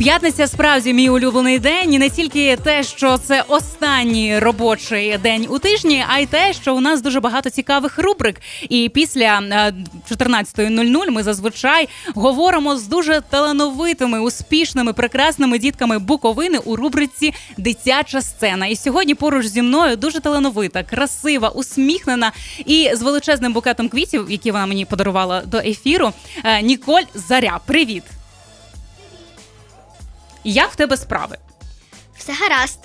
П'ятниця справді мій улюблений день, і не тільки те, що це останній робочий день у тижні, а й те, що у нас дуже багато цікавих рубрик. І після е, 14.00 ми зазвичай говоримо з дуже талановитими, успішними, прекрасними дітками Буковини у рубриці Дитяча сцена. І сьогодні поруч зі мною дуже талановита, красива, усміхнена і з величезним букетом квітів, які вона мені подарувала до ефіру. е, Ніколь Заря. Привіт! Як в тебе справи? Все гаразд.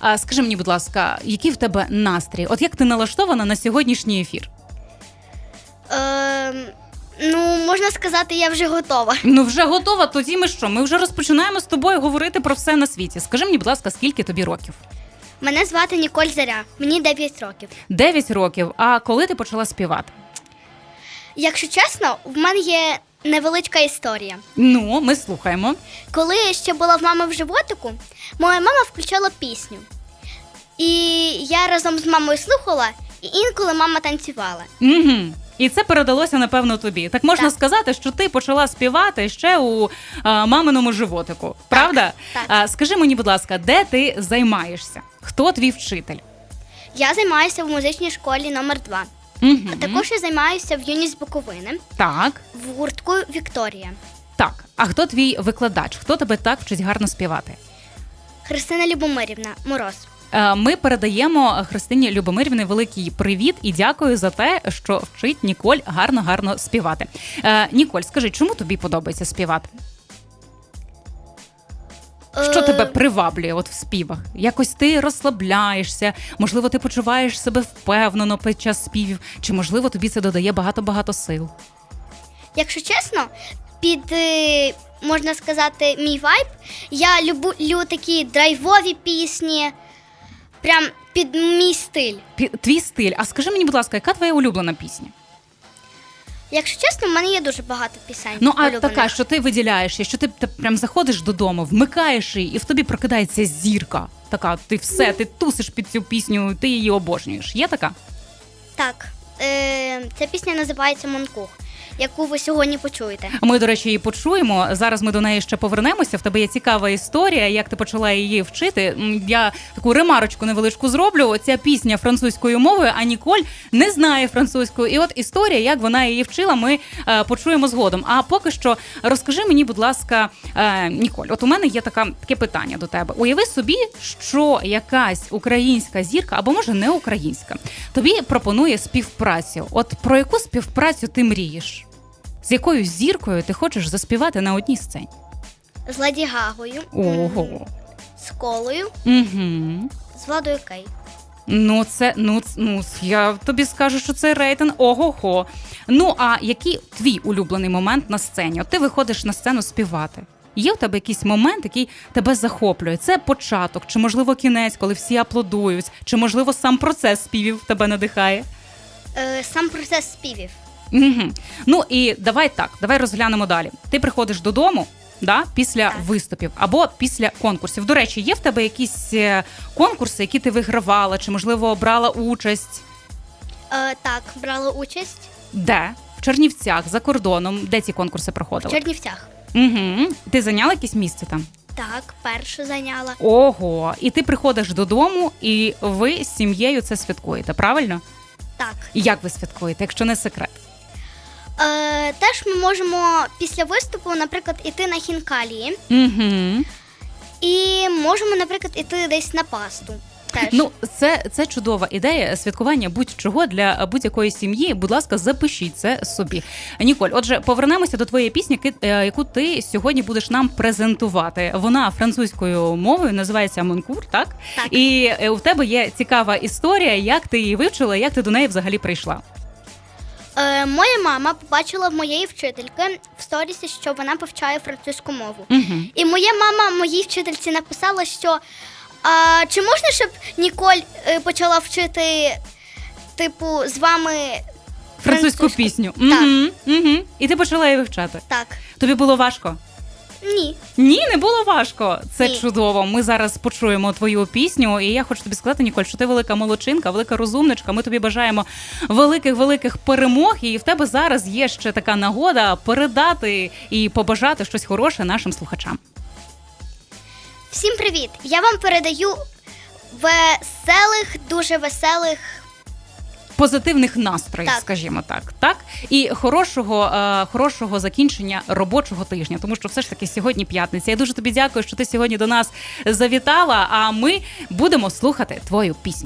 А, скажи мені, будь ласка, який в тебе настрій? От як ти налаштована на сьогоднішній ефір? Ем, ну, можна сказати, я вже готова. Ну вже готова. Тоді ми що? Ми вже розпочинаємо з тобою говорити про все на світі. Скажи мені, будь ласка, скільки тобі років? Мене звати Ніколь Заря, мені 9 років. Дев'ять років. А коли ти почала співати? Якщо чесно, в мене є невеличка історія. Ну, ми слухаємо. Коли я ще була в мами в животику, моя мама включала пісню. І я разом з мамою слухала, і інколи мама танцювала. Угу. І це передалося, напевно, тобі. Так можна Так. сказати, що ти почала співати ще у а, маминому животику. Правда? так. А, скажи мені, будь ласка, де ти займаєшся? Хто твій вчитель? Я займаюся в музичній школі номер 2 Угу. А також я займаюся в юність Буковини Так. в гуртку Вікторія. Так, а хто твій викладач? Хто тебе так вчить гарно співати? Христина Любомирівна Мороз. Е, Ми передаємо Христині Любомирівні великий привіт і дякую за те, що вчить Ніколь гарно гарно співати. Е, Ніколь, скажи, чому тобі подобається співати? Що Е, тебе приваблює от в співах? Якось ти розслабляєшся, можливо, ти почуваєш себе впевнено під час співів, чи можливо тобі це додає багато-багато сил? Якщо чесно, під е, можна сказати, мій вайб, я люблю такі драйвові пісні, прям під мій стиль. Пі- Твій стиль. А скажи мені, будь ласка, яка твоя улюблена пісня? Якщо чесно, в мене є дуже багато пісень. Ну, а улюблених. така, що ти виділяєш, що ти, ти прям заходиш додому, вмикаєш її, і в тобі прокидається зірка. Така, ти все, ти тусиш під цю пісню, ти її обожнюєш. Є така? Так, е, ця пісня називається Монкух, яку ви сьогодні почуєте. Ми, до речі, її почуємо. Зараз ми до неї ще повернемося. В тебе є цікава історія, як ти почала її вчити. Я таку ремарочку невеличку зроблю. Ця пісня французькою мовою, а Ніколь не знає французькою. І от історія, як вона її вчила, ми е, почуємо згодом. А поки що розкажи мені, будь ласка, е, Ніколь, от у мене є така таке питання до тебе. Уяви собі, що якась українська зірка, або може не українська, тобі пропонує співпрацю. От про яку співпрацю ти мрієш? З якою зіркою ти хочеш заспівати на одній сцені? З Леді Гагою, Ого. з Колою, Угу. з Владою Кей. Ну, це ну, ну я тобі скажу, що це рейтинг ого-го. Ну, а який твій улюблений момент на сцені? От ти виходиш на сцену співати. Є в тебе якийсь момент, який тебе захоплює? Це початок, чи можливо кінець, коли всі аплодують, чи можливо сам процес співів тебе надихає? Е, сам процес співів. Угу. Ну і давай так, давай розглянемо далі. Ти приходиш додому. Да, після Так. виступів або після конкурсів. До речі, є в тебе якісь е, конкурси, які ти вигравала, чи можливо брала участь? Е, так, брала участь Де? В Чернівцях, за кордоном. Де ці конкурси в проходили? Чернівцях. Угу. Ти зайняла якесь місце там? Так, першу зайняла. Ого, і ти приходиш додому, і ви з сім'єю це святкуєте, правильно? Так. І як ви святкуєте, якщо не секрет? Е, теж ми можемо після виступу, наприклад, іти на хінкалії. Угу. І можемо, наприклад, іти десь на пасту. Теж. Ну, це, це чудова ідея святкування будь-чого для будь-якої сім'ї. Будь ласка, запишіть це собі. Ніколь, отже, повернемося до твоєї пісні, е, яку ти сьогодні будеш нам презентувати. Вона французькою мовою називається Монкур, так? Так. І е, у тебе є цікава історія, як ти її вивчила, як ти до неї взагалі прийшла. Е, моя мама побачила в моєї вчительки в сторісі, що вона повчає французьку мову. Угу. І моя мама моїй вчительці написала, що а, чи можна, щоб Ніколь е, почала вчити, типу, з вами Французьку французьку? пісню. Так. Угу. Угу. І ти почала її вивчати. Так. Тобі було важко? Ні. Ні, не було важко. Це Ні. чудово. Ми зараз почуємо твою пісню, і я хочу тобі сказати, Ніколь, що ти велика молодчинка, велика розумничка. Ми тобі бажаємо великих великих перемог. І в тебе зараз є ще така нагода передати і побажати щось хороше нашим слухачам. Всім привіт! Я вам передаю веселих, дуже веселих. Позитивних настроїв, Так. скажімо так, так і хорошого, е, хорошого закінчення робочого тижня, тому що все ж таки сьогодні п'ятниця. Я дуже тобі дякую, що ти сьогодні до нас завітала. А ми будемо слухати твою пісню.